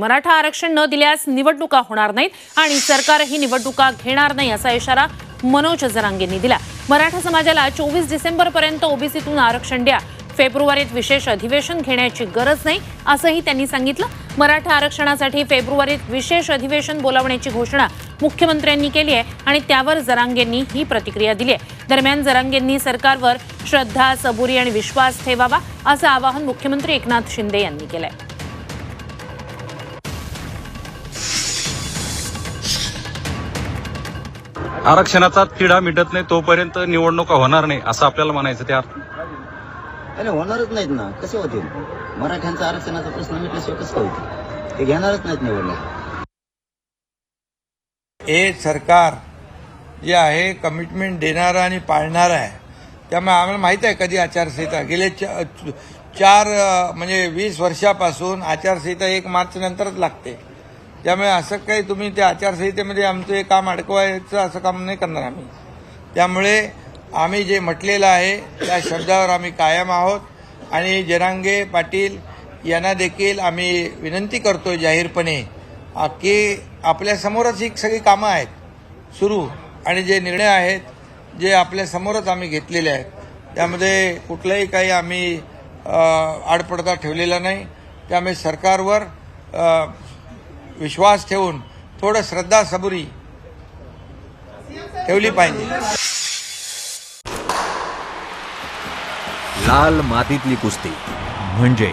मराठा आरक्षण न दिल्यास निवडणुका होणार नाहीत आणि सरकारही निवडणुका घेणार नाही असा इशारा मनोज जरांगेंनी दिला. मराठा समाजाला चोवीस डिसेंबर पर्यंत ओबीसीतून आरक्षण द्या. फेब्रुवारीत विशेष अधिवेशन घेण्याची गरज नाही असंही त्यांनी सांगितलं. मराठा आरक्षणासाठी फेब्रुवारीत विशेष अधिवेशन बोलावण्याची घोषणा मुख्यमंत्र्यांनी केली आहे आणि त्यावर जरांगेंनी ही प्रतिक्रिया दिली आहे. दरम्यान जरांगेंनी सरकारवर श्रद्धा सबुरी आणि विश्वास ठेवावा असं आवाहन मुख्यमंत्री एकनाथ शिंदे यांनी केलंय. आरक्षणाचा तिढा मिटत नाही तोपर्यंत निवडणुका होणार नाही असं आपल्याला म्हणायचं त्या अर्थ. अरे होणारच नाहीत ना. कसे होतील? मराठ्यांचा आरक्षणाचा प्रश्न मिटल्याशिवाय कसं होईल ते घेणारच नाहीत निवडणूक. हे सरकार जे आहे कमिटमेंट देणारं आणि पाळणारं आहे. त्यामुळे आम्हाला माहीत आहे कधी आचारसंहिता. गेले चा- चार म्हणजे वीस वर्षापासून आचारसंहिता एक मार्च नंतरच लागते. त्यामुळे असं काही तुम्ही त्या आचारसंहितेमध्ये आमचं हे काम अडकवायचं असं काम नाही करणार आम्ही. त्यामुळे आम्ही जे म्हटलेलं आहे त्या शब्दावर आम्ही कायम आहोत. आणि जरांगे पाटील यांना देखील आम्ही विनंती करतो जाहीरपणे की आपल्यासमोरच ही सगळी कामं आहेत सुरू. आणि जे निर्णय आहेत जे आपल्यासमोरच आम्ही घेतलेले आहेत. त्यामध्ये कुठलाही काही आम्ही आडपडदा ठेवलेला नाही. त्यामुळे सरकारवर विश्वास ठेवून थोडं श्रद्धा सबुरी ठेवली पाहिजे. लाल मातीतली कुस्ती. म्हणजे